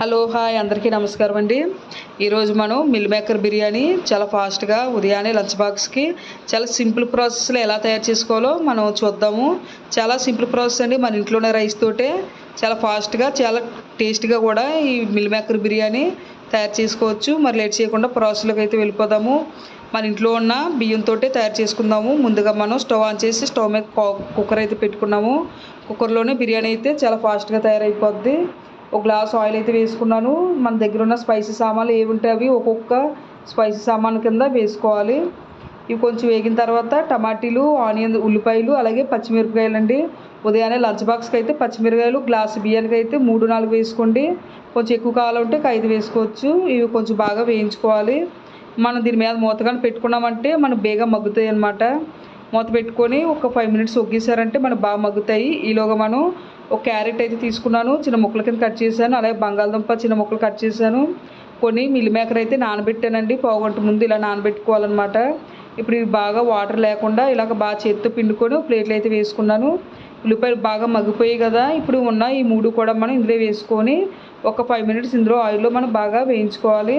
Hello hi అందరికీ నమస్కారం అండి. ఈరోజు మనం మిల్ మేకర్ బిర్యానీ చాలా ఫాస్ట్గా ఉదయాన్నే లంచ్ బాక్స్కి చాలా సింపుల్ ప్రాసెస్లో ఎలా తయారు చేసుకోవాలో మనం చూద్దాము. చాలా సింపుల్ ప్రాసెస్ అండి మన ఇంట్లోనే రైస్ తోటే. చాలా ఫాస్ట్గా చాలా టేస్ట్గా కూడా ఈ మిల్ మేకర్ బిర్యానీ తయారు చేసుకోవచ్చు. మరి లేట్ చేయకుండా ప్రాసెస్లోకి అయితే వెళ్ళిపోదాము. మన ఇంట్లో ఉన్న బియ్యంతో తయారు చేసుకుందాము. ముందుగా మనం స్టవ్ ఆన్ చేసి స్టవ్ మీద కుక్కర్ అయితే పెట్టుకున్నాము. కుక్కర్లోనే బిర్యానీ అయితే చాలా ఫాస్ట్గా తయారైపోద్ది. ఒక గ్లాస్ ఆయిల్ అయితే వేసుకున్నాను. మన దగ్గర ఉన్న స్పైసీ సామాన్లు ఏవి అవి ఒక్కొక్క స్పైసీ సామాన్ కింద వేసుకోవాలి. ఇవి కొంచెం వేగిన తర్వాత టమాటీలు ఆనియన్ ఉల్లిపాయలు అలాగే పచ్చిమిరపకాయలు అండి ఉదయాన్నే లంచ్ బాక్స్కి అయితే పచ్చిమిరకాయలు గ్లాస్ బియ్యానికి అయితే మూడు నాలుగు వేసుకోండి. కొంచెం ఎక్కువ కావాలంటే ఐదు వేసుకోవచ్చు. ఇవి కొంచెం బాగా వేయించుకోవాలి. మనం దీని మీద మూతగానే పెట్టుకున్నామంటే మనం బేగా మగ్గుతాయి అనమాట మూత పెట్టుకొని ఒక ఫైవ్ మినిట్స్ ఒగ్గేసారంటే మనకు బాగా మగ్గుతాయి. ఈలోగా మనం ఒక క్యారెట్ అయితే తీసుకున్నాను చిన్న ముక్కల కింద కట్ చేశాను అలాగే బంగాళదుంప చిన్న ముక్కలు కట్ చేశాను. కొన్ని మిల్ మేకర్ అయితే నానబెట్టానండి పావుగంట ముందు ఇలా నానబెట్టుకోవాలన్నమాట. ఇప్పుడు ఇవి బాగా వాటర్ లేకుండా ఇలాగ బాగా చేత్తో పిండుకొని ప్లేట్లు అయితే వేసుకున్నాను. ఉల్లిపాయలు బాగా మగ్గిపోయాయి కదా ఇప్పుడు ఉన్న ఈ మూడు కూడా మనం ఇందులో వేసుకొని ఒక ఫైవ్ మినిట్స్ ఇందులో ఆయిల్లో మనం బాగా వేయించుకోవాలి.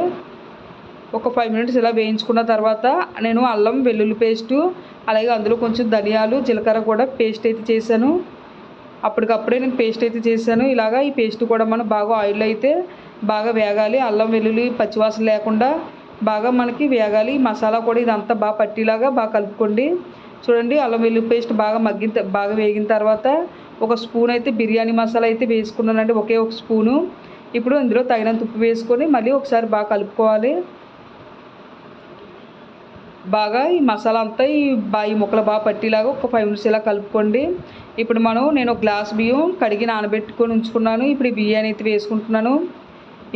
ఒక ఫైవ్ మినిట్స్ ఇలా వేయించుకున్న తర్వాత నేను అల్లం వెల్లుల్లి పేస్టు అలాగే అందులో కొంచెం ధనియాలు జీలకర్ర కూడా పేస్ట్ అయితే చేశాను. అప్పటికప్పుడే నేను పేస్ట్ అయితే చేశాను. ఇలాగా ఈ పేస్ట్ కూడా మనం బాగా ఆయిల్ అయితే బాగా వేగాలి. అల్లం వెల్లుల్లి పచ్చివాసన లేకుండా బాగా మనకి వేగాలి. మసాలా కూడా ఇదంతా బాగా పట్టేలాగా బాగా కలుపుకోండి. చూడండి అల్లం వెల్లుల్లి పేస్ట్ బాగా మగ్గిన బాగా వేగిన తర్వాత ఒక స్పూన్ అయితే బిర్యానీ మసాలా అయితే వేసుకున్నానండి ఒకే ఒక స్పూను. ఇప్పుడు ఇందులో తగినంత ఉప్పు వేసుకొని మళ్ళీ ఒకసారి బాగా కలుపుకోవాలి. బాగా ఈ మసాలా అంతా ఈ బాయి ఈ ముక్కలు బాగా పట్టేలాగా ఒక ఫైవ్ మినిట్స్ ఇలా కలుపుకోండి. ఇప్పుడు మనం నేను ఒక గ్లాస్ బియ్యం కడిగి నానబెట్టుకొని ఉంచుకున్నాను. ఇప్పుడు ఈ బియ్యాన్ని అయితే వేసుకుంటున్నాను.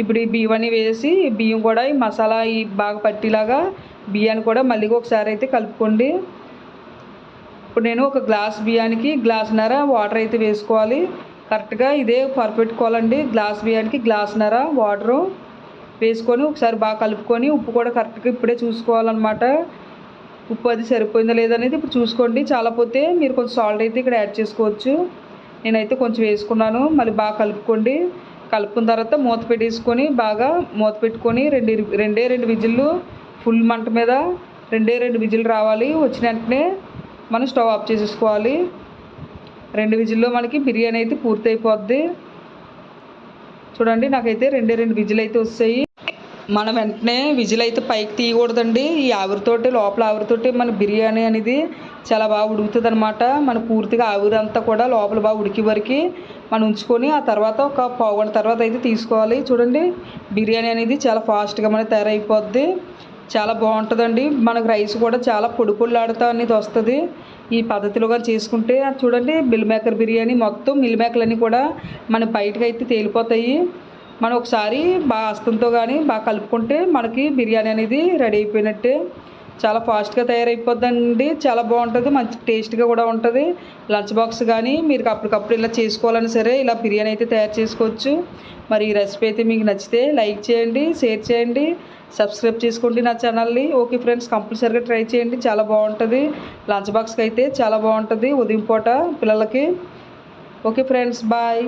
ఇప్పుడు ఈ బియ్యం వేసి బియ్యం కూడా ఈ మసాలా ఈ బాగా పట్టేలాగా బియ్యాన్ని కూడా మళ్ళీ ఒకసారి అయితే కలుపుకోండి. ఇప్పుడు నేను ఒక గ్లాస్ బియ్యానికి గ్లాసున్నర వాటర్ అయితే వేసుకోవాలి. కరెక్ట్గా ఇదే పర్ఫెక్ట్ కోలండి. గ్లాస్ బియ్యానికి గ్లాసున్నర వాటరు వేసుకొని ఒకసారి బాగా కలుపుకొని ఉప్పు కూడా కరెక్ట్గా ఇప్పుడే చూసుకోవాలన్నమాట. ఉప్పు అది సరిపోయిందా లేదనేది ఇప్పుడు చూసుకోండి. చాలా పోతే మీరు కొంచెం సాల్ట్ అయితే ఇక్కడ యాడ్ చేసుకోవచ్చు. నేనైతే కొంచెం వేసుకున్నాను. మళ్ళీ బాగా కలుపుకోండి. కలుపుకున్న తర్వాత మూత పెట్టేసుకొని బాగా మూత పెట్టుకొని రెండు రెండే రెండు విజిల్లు ఫుల్ మంట మీద రెండే రెండు విజిల్ రావాలి. వచ్చిన వెంటనే మనం స్టవ్ ఆఫ్ చేసేసుకోవాలి. రెండు విజిల్లో మనకి బిర్యానీ అయితే పూర్తి అయిపోద్ది చూడండి నాకైతే రెండే రెండు విజిల్ అయితే వస్తాయి. మనం వెంటనే విజిల్ అయితే పైకి తీయకూడదండి. ఈ ఆవిరితోటి లోపల ఆవిరితోటి మన బిర్యానీ అనేది చాలా బాగా ఉడుకుతుంది అనమాట మన పూర్తిగా ఆవిరి అంతా కూడా లోపల బాగా ఉడికి వరకు మనం ఉంచుకొని ఆ తర్వాత ఒక పావుగంట తర్వాత అయితే తీసుకోవాలి. చూడండి బిర్యానీ అనేది చాలా ఫాస్ట్గా మనకి తయారైపోద్ది. చాలా బాగుంటుందండి. మనకు రైస్ కూడా చాలా పొడి పొడిలాడుతా అనేది వస్తుంది. ఈ పద్ధతిలో కానీ చేసుకుంటే చూడండి మిల్ మేకర్ బిర్యానీ మొత్తం మిల్ మేకర్లన్నీ కూడా మన బయటకు అయితే తేలిపోతాయి. మనం ఒకసారి బాగా అస్తంతో కానీ బాగా కలుపుకుంటే మనకి బిర్యానీ అనేది రెడీ అయిపోయినట్టే. చాలా ఫాస్ట్గా తయారైపోద్దండి. చాలా బాగుంటుంది. మంచి టేస్ట్గా కూడా ఉంటుంది. లంచ్ బాక్స్ కానీ మీరు అప్పటికప్పుడు ఇలా చేసుకోవాలని సరే ఇలా బిర్యానీ అయితే తయారు చేసుకోవచ్చు. మరి ఈ రెసిపీ అయితే మీకు నచ్చితే లైక్ చేయండి షేర్ చేయండి సబ్స్క్రైబ్ చేసుకోండి నా ఛానల్ని. ఓకే ఫ్రెండ్స్ కంపల్సరీగా ట్రై చేయండి. చాలా బాగుంటుంది. లంచ్ బాక్స్కి అయితే చాలా బాగుంటుంది. ఉదయం పూట పిల్లలకి. Okay friends bye.